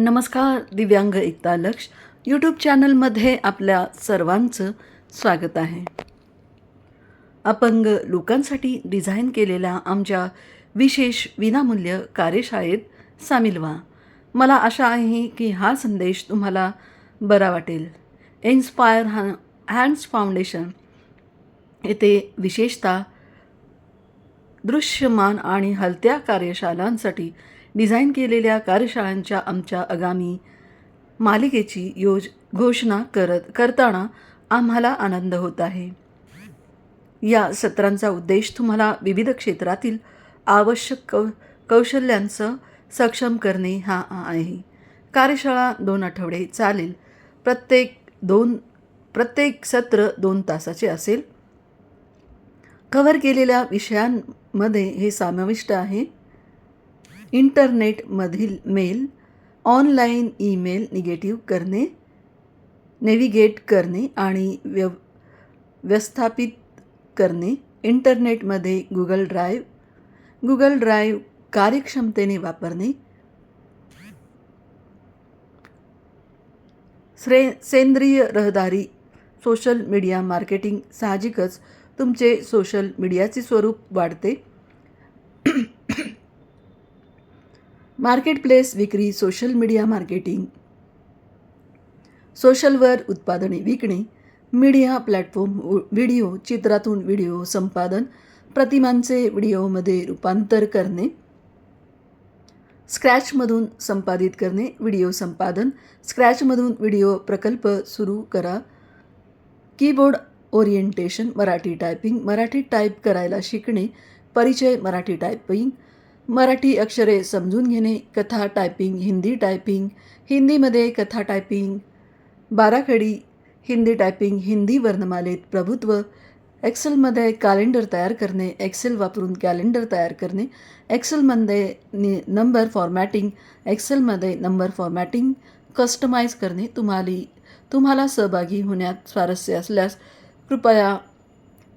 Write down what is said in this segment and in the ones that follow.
नमस्कार दिव्यांग एकता लक्ष. यूट्यूब चॅनलमध्ये आपल्या सर्वांचं स्वागत आहे. अपंग लोकांसाठी डिझाईन केलेल्या आमच्या विशेष विनामूल्य कार्यशाळेत सामील व्हा. मला आशा आहे की हा संदेश तुम्हाला बरा वाटेल. इन्स्पायर हा हँड्स फाउंडेशन येथे विशेषतः दृश्यमान आणि हलत्या कार्यशाळांसाठी डिझाईन केलेल्या कार्यशाळांच्या आमच्या आगामी मालिकेची योज घोषणा करत करताना आम्हाला आनंद होत आहे. या सत्रांचा उद्देश तुम्हाला विविध क्षेत्रातील आवश्यक कौ कौशल्यांचं सक्षम करणे हा आहे. कार्यशाळा दोन आठवडे चालेल. प्रत्येक दोन प्रत्येक सत्र दोन तासाचे असेल. कव्हर केलेल्या विषयांमध्ये हे समाविष्ट आहे. इंटरनेटमधील मेल ऑनलाईन ईमेल निगेटिव्ह करणे नेव्हिगेट करणे आणि व्यव व्यवस्थापित करणे इंटरनेटमध्ये गुगल ड्राईव्ह गुगल ड्राईव्ह कार्यक्षमतेने वापरणे श्रे सेंद्रिय रहदारी सोशल मीडिया मार्केटिंग साहजिकच तुमचे सोशल मीडियाचे स्वरूप वाढते. मार्केट प्लेस विक्री सोशल मीडिया मार्केटिंग. सोशलवर उत्पादने विकणे मीडिया प्लॅटफॉर्म व्हिडिओ चित्रातून व्हिडिओ संपादन प्रतिमांचे व्हिडिओमध्ये रूपांतर करणे स्क्रॅचमधून संपादित करणे व्हिडिओ संपादन स्क्रॅचमधून व्हिडिओ प्रकल्प सुरू करा keyboard orientation Marathi typing Marathi type करायला शिकणे परिचय मराठी टायपिंग मराठी अक्षरे समजून घेणे कथा टायपिंग हिंदी टायपिंग हिंदीमध्ये कथा टायपिंग बाराखडी हिंदी टायपिंग हिंदी वर्णमालेत प्रभुत्व एक्सेलमध्ये कॅलेंडर तयार करणे एक्सेल वापरून कॅलेंडर तयार करणे एक्सेलमध्ये नि नंबर फॉर्मॅटिंग एक्सेलमध्ये नंबर फॉर्मॅटिंग कस्टमाइज करणे तुम्हाला तुम्हाला सहभागी होण्यात स्वारस्य असल्यास कृपया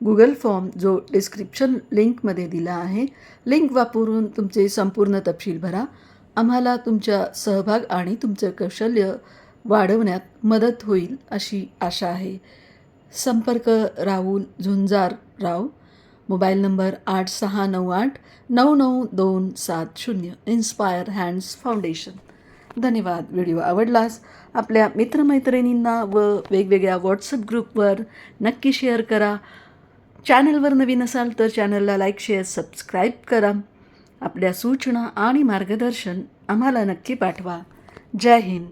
गुगल फॉर्म जो डिस्क्रिप्शन लिंकमध्ये दिला आहे लिंक वापरून तुमचे संपूर्ण तपशील भरा. आम्हाला तुमच्या सहभाग आणि तुमचं कौशल्य वाढवण्यात मदत होईल अशी आशा आहे. संपर्क राहुल झुंजार राव. मोबाईल नंबर आठ सहा नऊ आठ नऊ नऊ दोन सात शून्य. इन्स्पायर हँड्स फाउंडेशन धन्यवाद. व्हिडिओ आवडलास आपल्या मित्रमैत्रिणींना व वेगवेगळ्या व्हॉट्सअप ग्रुपवर नक्की शेअर करा. चॅनलवर नवीन असाल तर चॅनलला लाईक शेअर सबस्क्राईब करा. आपल्या सूचना आणि मार्गदर्शन आम्हाला नक्की पाठवा. जय हिंद.